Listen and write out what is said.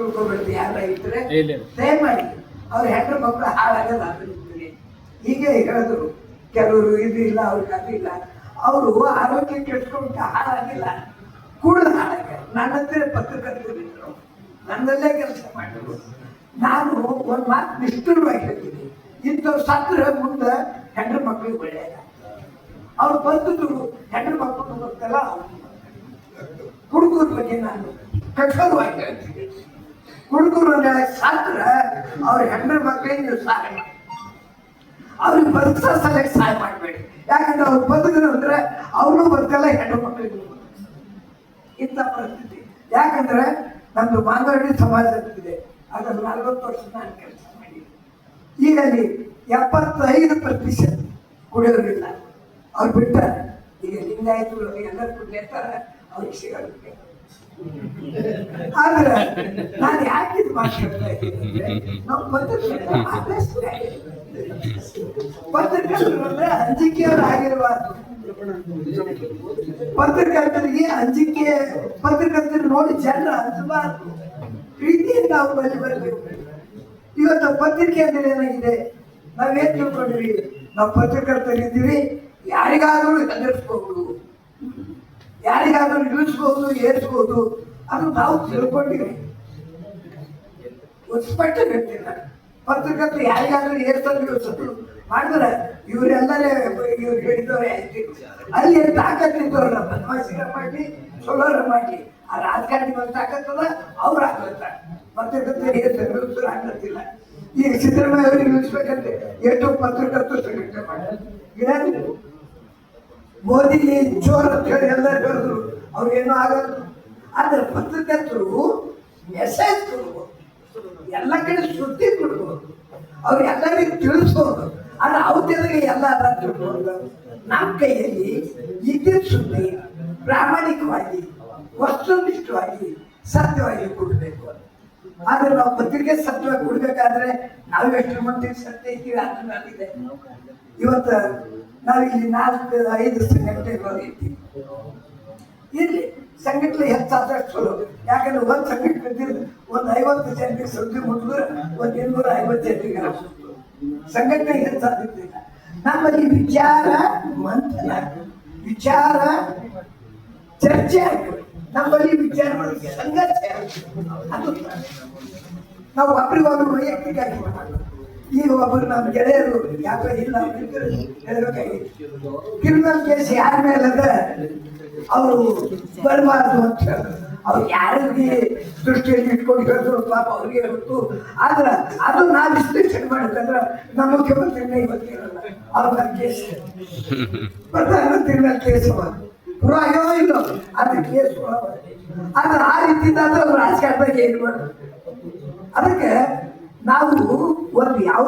ತಿಳ್ಕೊಬಿಡ್ತಿ ಯಾರ ಇದ್ರೆ ದಯಮಾಡಿ ಅವ್ರ ಹೆಣ್ಣು ಮಕ್ಕಳು ಹಾಳಾಗಲ್ಲ ಅಂತಿರ್ತೀನಿ ಹೀಗೆ ಹೇಳಿದ್ರು. ಕೆಲವರು ಇದು ಇಲ್ಲ ಅವ್ರಿಗೆ ಅದು ಇಲ್ಲ. ಅವರು ಆರೋಗ್ಯ ಕೆಟ್ಕೊಂಡ ಹಾಳಾಗಿಲ್ಲ. ಕೂಡ ಹಾಳಾಗ ನನ್ನ ಹತ್ರ ಪತ್ರಕರ್ತರಿದ್ರು ನನ್ನಲ್ಲೇ ಕೆಲಸ ಮಾಡಿದ್ರು. ನಾನು ಒಂದು ಮಾತು ನಿಷ್ಠುರವಾಗಿ ಹೇಳ್ತೀನಿ. ಇಂಥವ್ರು ಸತ್ರ ಮುಂದೆ ಹೆಣ್ಣು ಮಕ್ಕಳಿಗೆ ಒಳ್ಳೆಯದ. ಅವ್ರು ಬಂದಿದ್ರು ಹೆಣ್ಣು ಮಕ್ಕಳು ಗೊತ್ತಲ್ಲ ಹುಡುಗರ ಬಗ್ಗೆ ನಾನು ಕಠೋರವಾಗಿ ಹೇಳ್ತೀನಿ. ಹುಡುಗರು ಸಾತ್ರ ಅವ್ರ ಹೆಣ್ಣು ಮಕ್ಕಳಿಗೆ ನೀವು ಸಹಾಯ ಮಾಡಿ ಅವ್ರಿಗೆ ಬದುಕೋ ಸಲಕ್ಕೆ ಸಹಾಯ ಮಾಡಬೇಡಿ. ಯಾಕಂದ್ರೆ ಅವ್ರು ಬದುಕಿದ್ರು ಅಂದ್ರೆ ಅವರು ಬದುಕಲ್ಲ ಹೆಣ್ಣು ಮಕ್ಕಳಿಗೆ ಇಂಥ ಪರಿಸ್ಥಿತಿ. ಯಾಕಂದ್ರೆ ನಮ್ದು ಮಾನವಡಿ ಸಮಾಜದಲ್ಲಿದೆ. ಅದ್ರಲ್ಲಿ ನಲವತ್ತು ವರ್ಷ ನಾನು ಕೆಲಸ ಮಾಡಿ ಈಗ ಅಲ್ಲಿ ಎಪ್ಪತ್ತೈದು ಪ್ರತಿಶತ ಕುಡಿಯೋರಿಲ್ಲ. ಅವ್ರು ಬಿಟ್ಟಾರೆ ಈಗ ಲಿಂಗಾಯತರು ಎಲ್ಲರೂ ಕುಡಿಯತ್ತಾರೆ ಅವ್ರಿಗೆ ಸಿಗಬೇಕು ಆದ್ರೆ ನಾನು ಯಾಕೆ ಇದು ನಾವು ಅಂದ್ರೆ ಆಗಿರಬಾರ್ದು ಪತ್ರಕರ್ತರಿಗೆ ಅಂಜಿಕೆ ಪತ್ರಕರ್ತರು ನೋಡಿ ಜನರ ಅಂಜಬಾರ್ದು ಪ್ರೀತಿಯಿಂದ ನಾವು ಬಳಿ ಬರಬೇಕು. ಇವತ್ತು ಪತ್ರಿಕೆ ಅಂದ್ರೆ ಏನಾಗಿದೆ ನಾವೇನ್ ತಿಳ್ಕೊಂಡ್ವಿ ನಾವು ಪತ್ರಕರ್ತರಿದ್ದೀವಿ ಯಾರಿಗಾದ್ರೂ ಹೆದರ್ಸ್ಬಹುದು ಯಾರಿಗಾದ್ರೂ ಇಳಿಸ್ಬಹುದು ಏರಿಸ್ಬೋದು, ಅದು ನಾವು ತಿಳ್ಕೊಂಡಿವಿ. ಉತ್ಪಟ್ಟ ಹೇಳ್ತೀನಿ ನಾನು ಪತ್ರಕರ್ತರು ಯಾರಿಗಾದ್ರೂ ಏರ್ಸಲು ಇಳಿಸೋದು ಮಾಡಿದ್ರೆ ಇವರೆಲ್ಲರೇ ಇವ್ರು ಹೇಳಿದವ್ರೆ ಆಯ್ತು. ಅಲ್ಲಿ ತಾಕತ್ತಿದ್ದವ್ರ ಬದಮಾಸಿರ ಮಾಡಲಿ ಚಲೋರ ಮಾಡಲಿ, ಆ ರಾಜಕಾರಣಿ ಬಂದು ತಾಕತ್ತದ ಅವ್ರು ಆಗ್ಲತ್ತಾರೆ ಪತ್ರಕರ್ತರು ಏರ್ಸಲು ಆಗ್ಲತ್ತಿಲ್ಲ ಈಗ ಸಿದ್ದರಾಮಯ್ಯ ಅವ್ರಿಗೆ ಇಳಿಸ್ಬೇಕಂತೆ ಎಷ್ಟು ಪತ್ರಕರ್ತರು ಸಂಘಟನೆ ಮಾಡ್ತಾರೆ ಮೋದಿ ಜೋರ್ ಅಂತ ಹೇಳಿ ಎಲ್ಲರೂ ಹೇಳಿದ್ರು. ಅವ್ರಿಗೇನು ಆಗಲ್ಲ. ಆದ್ರೆ ಪತ್ರಕರ್ತರು ಮೆಸೇಜ್ ಕೊಡ್ಬೋದು. ಎಲ್ಲ ಕಡೆ ಸುದ್ದಿ ಕೊಡ್ಬೋದು. ಅವ್ರು ಎಲ್ಲರಿಗೂ ತಿಳಿಸ್ಬೋದು. ಆದ್ರೆ ಅವ್ರಿಗೆ ಎಲ್ಲ ತಿಳ್ಕೊಂಡು ನಮ್ಮ ಕೈಯಲ್ಲಿ ಇದ್ದ ಸುದ್ದಿ ಪ್ರಾಮಾಣಿಕವಾಗಿ, ವಸ್ತುನಿಷ್ಠವಾಗಿ ಸತ್ಯವಾಗಿ ಕೊಡಬೇಕು. ಆದ್ರೆ ನಾವು ಪತ್ರಿಕೆ ಸತ್ಯವಾಗಿ ಕೊಡ್ಬೇಕಾದ್ರೆ ನಾವು ಎಷ್ಟು ಮಂದಿ ಸತ್ಯ ಇದ್ದೀವಿ ಮೇಲಿದೆ ಇವತ್ತು ನಾವಿಲ್ಲಿ ನಾಲ್ಕು, ಐದು ಸಂಘಟನೆಗಳು ಇದ್ದೀವಿ. ಇಲ್ಲಿ ಸಂಘಟನೆ ಹೆಚ್ಚಾದಷ್ಟು ಚಲೋ. ಯಾಕಂದ್ರೆ ಒಂದು ಸಂಘಟನೆ ಒಂದ್ ಐವತ್ತು ಜನರಿಗೆ ಸುದ್ದಿ ಮುಟ್ಟಿದ್ರೆ ಒಂದ್ ಇನ್ನೂರ ಐವತ್ತು ಜನರಿಗೆ. ಸಂಘಟನೆ ಹೆಚ್ಚಾದಿದ್ದಿಲ್ಲ. ನಮ್ಮಲ್ಲಿ ವಿಚಾರ ಮಂಥನ ವಿಚಾರ ಚರ್ಚೆ ಆಗ್ತದೆ ನಮ್ಮಲ್ಲಿ ವಿಚಾರ ಸಂಘರ್ಷ ನಾವು ಒಬ್ರಿಗೊಬ್ರು ವೈಯಕ್ತಿಕ. ಈಗ ಒಬ್ಬರು ನಮ್ಮ ಗೆಳೆಯರು, ಯಾಕೋ ಇಲ್ಲ ಕ್ರಿಮಿನಲ್ ಕೇಸ್ ಯಾರ ಮೇಲೆ ಅದ ಅವರು ಬರಬಾರ್ದು ಅಂತ ಅವ್ರು ಯಾರಿಗೆ ದೃಷ್ಟಿಯಲ್ಲಿ ಇಟ್ಕೊಂಡು ಹೇಳಿದ್ರು, ಪಾಪ ಅವ್ರಿಗೆ ಗೊತ್ತು. ಆದ್ರೆ ಅದು ನಾ ವಿಶ್ಲೇಷಣೆ ಮಾಡಿದ್ರೆ ನಮ್ಮ ಮುಖ್ಯಮಂತ್ರಿ ಇವತ್ತಿರಲ್ಲ ಅವ್ರ ಕೇಸ್ ಪ್ರಧಾನಮಂತ್ರಿ ಮೇಲೆ ಕೇಸ್ ಪುರಾಯೋ ಇಲ್ಲ? ಅದು ಕೇಸ್ ಆದ್ರೆ ಆ ರೀತಿಯಿಂದ ರಾಜಕಾರಣದಾಗ ಏನು ಮಾಡೋದು ಅದಕ್ಕೆ ನಾವು ಒಂದು ಯಾವ